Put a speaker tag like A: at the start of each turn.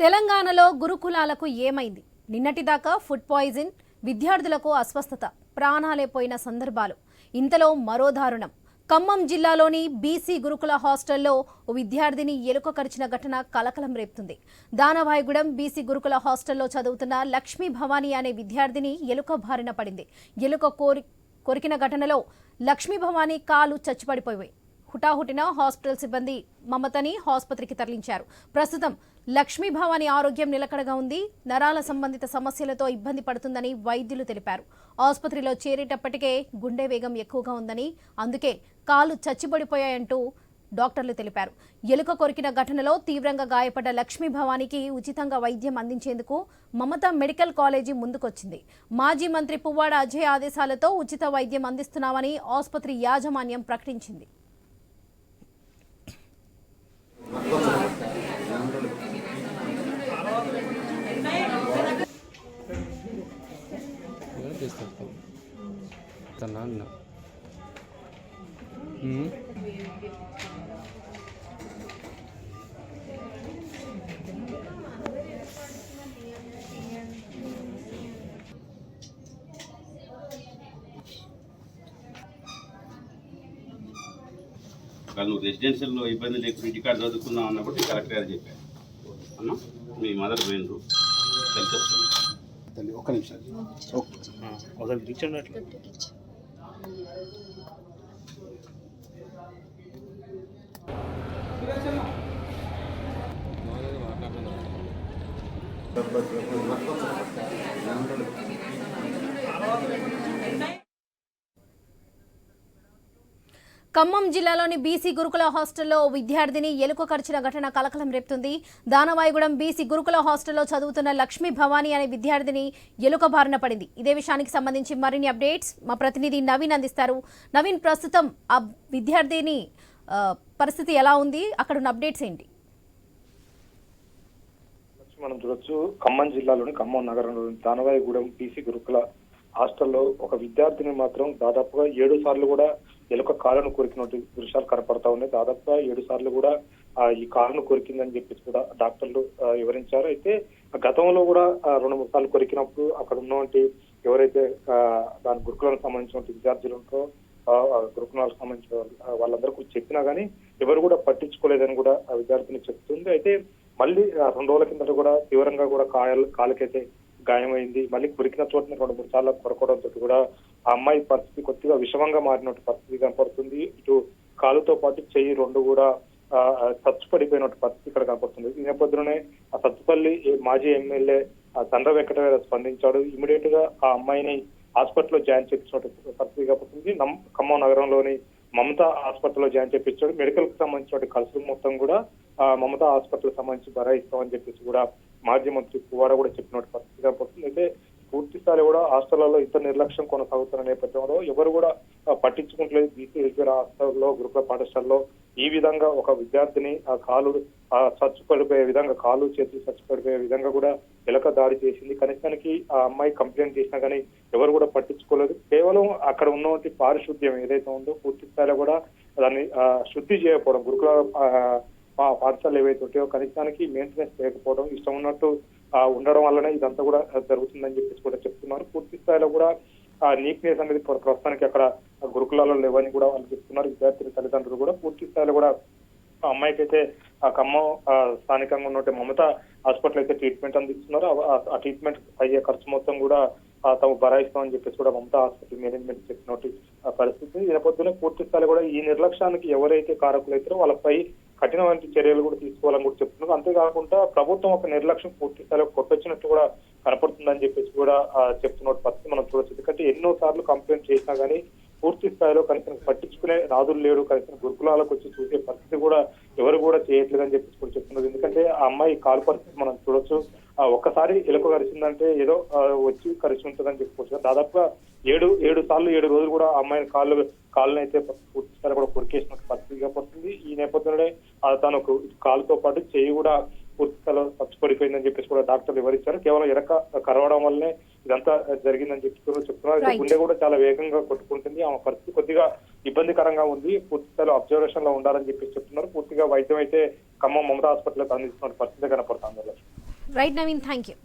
A: తెలంగాణలో గురుకులాలకు ఏమైంది? నిన్నటిదాకా ఫుడ్ పాయిజన్ విద్యార్థులకు అస్వస్థత ప్రాణాలే పోయిన సందర్భాలు. ఇంతలో మరో దారుణం. ఖమ్మం జిల్లాలోని బీసీ గురుకుల హాస్టల్లో ఓ విద్యార్థిని ఎలుక కరిచిన ఘటన కలకలం రేపుతుంది. దానవాయిగూడెం బీసీ గురుకుల హాస్టల్లో చదువుతున్న లక్ష్మీ భవానీ అనే విద్యార్థిని ఎలుక బారిన పడింది. ఎలుక కోరి కొరికిన ఘటనలో లక్ష్మీ భవానీ కాలు చచ్చిపడిపోయాయి. హుటాహుటిన హాస్పిటల్ సిబ్బంది మమతని ఆసుపత్రికి తరలించారు. ప్రస్తుతం లక్ష్మీభావాని ఆరోగ్యం నిలకడగా ఉంది. నరాల సంబంధిత సమస్యలతో ఇబ్బంది పడుతుందని వైద్యులు తెలిపారు. ఆసుపత్రిలో చేరేటప్పటికే గుండె వేగం ఎక్కువగా ఉందని అందుకే కాలు చచ్చిబడిపోయాయంటూ డాక్టర్లు తెలిపారు. ఎలుక కొరికిన ఘటనలో తీవ్రంగా గాయపడ్డ లక్ష్మీభవానికి ఉచితంగా వైద్యం అందించేందుకు మమత మెడికల్ కాలేజీ ముందుకొచ్చింది. మాజీ మంత్రి పువ్వాడ అజయ్ ఆదేశాలతో ఉచిత వైద్యం అందిస్తున్నామని ఆసుపత్రి యాజమాన్యం ప్రకటించింది.
B: ఎవరు తీస్తారు తన నాన్న.
C: ఒకవేళ నువ్వు రెసిడెన్షియల్లో ఇబ్బంది లేకుండా ఇంటికాడ చదువుకున్నావు అన్నప్పుడు కలెక్టర్ గారు చెప్పారు. అన్న మీ మదర్ పోయినరు తెలిసి
D: తల్లి ఒక్క నిమిషం. ఓకే.
E: ఒకసారి అట్లా.
A: ఖమ్మం జిల్లాలోని బీసీ గురుకుల హాస్టల్లో విద్యార్థిని ఎలుక కరిచిన ఘటన కలకలం రేపుతుంది. దానవాయిగూడెం బీసీ గురుకుల హాస్టల్లో చదువుతున్న లక్ష్మీ భవానీ అనే విద్యార్థిని ఎలుక బారిన పడింది. ఇదే విషయానికి సంబంధించి మరిన్ని అప్డేట్స్ మా ప్రతినిధి నవీన్ అందిస్తారు. నవీన్ ప్రస్తుతం ఆ విద్యార్థిని పరిస్థితి ఎలా ఉంది? అక్కడ ఉన్న అప్డేట్స్ ఏంటి?
E: మనం చూడొచ్చు. ఖమ్మం జిల్లాలోని ఖమ్మం నగరంలోని దానవాయిగూడెం బీసీ గురుకుల హాస్టల్లో ఒక విద్యార్థిని మాత్రం దాదాపుగా ఏడు సార్లు కూడా ఎలుక కాళ్ళను కొరికినట్టు దృశ్యాలు కనపడతా ఉన్నాయి. దాదాపుగా ఏడు సార్లు కూడా ఈ కాళ్ళను కొరికిందని చెప్పేసి కూడా డాక్టర్లు వివరించారు. అయితే గతంలో కూడా రెండు మూడు సార్లు కొరికినప్పుడు అక్కడ ఉన్నటువంటి ఎవరైతే దాని గురుకులకు సంబంధించిన విద్యార్థులు ఉంటారో గురుకులాలకు సంబంధించిన వాళ్ళందరూ చెప్పినా గానీ ఎవరు కూడా పట్టించుకోలేదని కూడా ఆ విద్యార్థిని చెప్తుంది. అయితే మళ్ళీ రెండు రోజుల కిందట కూడా తీవ్రంగా కూడా కాయలు కాలుకైతే గాయమైంది. మళ్ళీ కొరికిన చోటని రెండు మూడు సార్లు కొరకడంతో కూడా ఆ అమ్మాయి పరిస్థితి కొద్దిగా విషమంగా మారినట్టు పరిస్థితి కనపడుతుంది. ఇటు కాలుతో పాటు చెయ్యి రెండు కూడా ఆ, ఆ, పరిస్థితి ఇక్కడ కనపడుతుంది. ఈ నేపథ్యంలోనే ఆ సత్తుపల్లి మాజీ ఎమ్మెల్యే ఆ చంద్ర వెంకటగారు స్పందించాడు. ఇమీడియట్గా ఆ అమ్మాయిని హాస్పిటల్లో జాయిన్ చేయించినట్టు పరిస్థితి కనపడుతుంది. ఖమ్మం నగరంలోని మమతా హాస్పిటల్లో జాయిన్ చేయించాడు మెడికల్కి సంబంధించిన ఖర్చు మొత్తం కూడా ఆ, మమతా హాస్పిటల్ సంబంధించి భరాయిస్తామని చెప్పేసి కూడా మాజీ మంత్రి పువ్వాడ కూడా చెప్పినట్టు పరిస్థితి కనపడుతుంది. అయితే పూర్తి స్థాయి కూడా హాస్టళ్ళలో ఇంత నిర్లక్ష్యం కొనసాగుతున్న నేపథ్యంలో ఎవరు కూడా పట్టించుకుంటలేదు బీసీ ఎల్పీఆర్ హాస్టల్లో గురుకుల పాఠశాలలో. ఈ విధంగా ఒక విద్యార్థిని ఆ కాలు ఆ చచ్చిపడిపోయే విధంగా కాలు చేతులు చచ్చిపడిపోయే విధంగా కూడా ఎలక దాడి చేసింది. కనీసానికి ఆ అమ్మాయి కంప్లైంట్ చేసినా కానీ ఎవరు కూడా పట్టించుకోలేదు. కేవలం అక్కడ ఉన్నటువంటి పారిశుద్ధ్యం ఏదైతే ఉందో పూర్తి స్థాయిలో కూడా దాన్ని శుద్ధి చేయకపోవడం గురుకుల పాఠశాలలు ఏవైతే ఉంటాయో కనీసానికి మెయింటెనెన్స్ చేయకపోవడం ఇష్టం ఉన్నట్టు ఉండడం వల్లనే ఇదంతా కూడా జరుగుతుందని చెప్పేసి కూడా చెప్తున్నారు. పూర్తి స్థాయిలో కూడా ఆ నీట్నెస్ అనేది ప్ర- ప్రస్తుతానికి అక్కడ గురుకులాల్లో లేవని కూడా వాళ్ళు చెప్తున్నారు. విద్యార్థుల తల్లిదండ్రులు కూడా పూర్తి స్థాయిలో కూడా అమ్మాయికైతే ఆ ఖమ్మం ఆ, స్థానికంగా ఉన్నట్టు మమత హాస్పిటల్ అయితే ట్రీట్మెంట్ అందిస్తున్నారు. ఆ- ట్రీట్మెంట్ అయ్యే ఖర్చు మొత్తం కూడా ఆ, తాము భరాయిస్తామని చెప్పేసి కూడా మమతా హాస్పిటల్ మేనేజ్మెంట్ చెప్పినట్టు ఆ పరిస్థితి. ఈ నేపథ్యంలో పూర్తి స్థాయిలో కూడా ఈ నిర్లక్ష్యానికి ఎవరైతే కారకులైతారో వాళ్ళపై కఠినమైన చర్యలు కూడా తీసుకోవాలని కూడా చెప్తున్నారు. అంతేకాకుండా ప్రభుత్వం ఒక నిర్లక్ష్యం పూర్తి స్థాయిలో కొట్టొచ్చినట్టు కూడా కనపడుతుందని చెప్పేసి కూడా చెప్తున్న పరిస్థితి మనం చూడొచ్చు. ఎందుకంటే ఎన్నో సార్లు కంప్లైంట్ చేసినా కానీ పూర్తి స్థాయిలో కనీసం పట్టించుకునే నాదులు లేడు కనీసం గురుకులాలకు వచ్చి చూసే పరిస్థితి కూడా ఎవరు కూడా చేయట్లేదని చెప్పేసి కూడా చెప్తున్నారు. ఎందుకంటే ఆ అమ్మాయి కాలు పరిస్థితి మనం చూడొచ్చు. ఒక్కసారి ఎలుక కరిచిందంటే ఏదో వచ్చి కరిచి ఉంటుందని చెప్పుకోవచ్చు. దాదాపుగా ఏడు ఏడు సార్లు ఏడు రోజులు కూడా ఆ అమ్మాయిని కాళ్ళు కాళ్ళని అయితే పూర్తి స్థాయిలో కూడా కొరికేసినట్టు పరిస్థితి కనపడుతుంది ఈ నేపథ్యంలోనే తను ఒక కాలుతో పాటు చేయి కూడా పూర్తి స్థాయిలో పచ్చిపడిపోయిందని చెప్పేసి కూడా డాక్టర్లు వివరించారు కేవలం ఎరక కరవడం వల్లనే ఇదంతా జరిగిందని చెప్పి చెప్తున్నారు. గుండె కూడా చాలా వేగంగా కొట్టుకుంటుంది. ఆమె పరిస్థితి కొద్దిగా ఇబ్బందికరంగా ఉంది. పూర్తి స్థాయిలో అబ్జర్వేషన్లో ఉండాలని చెప్పి చెప్తున్నారు. పూర్తిగా వైద్యం అయితే ఖమ్మం మమతా హాస్పిటల్ అందిస్తున్న పరిస్థితి కనపడుతుంది.
A: Right, Naveen, thank you.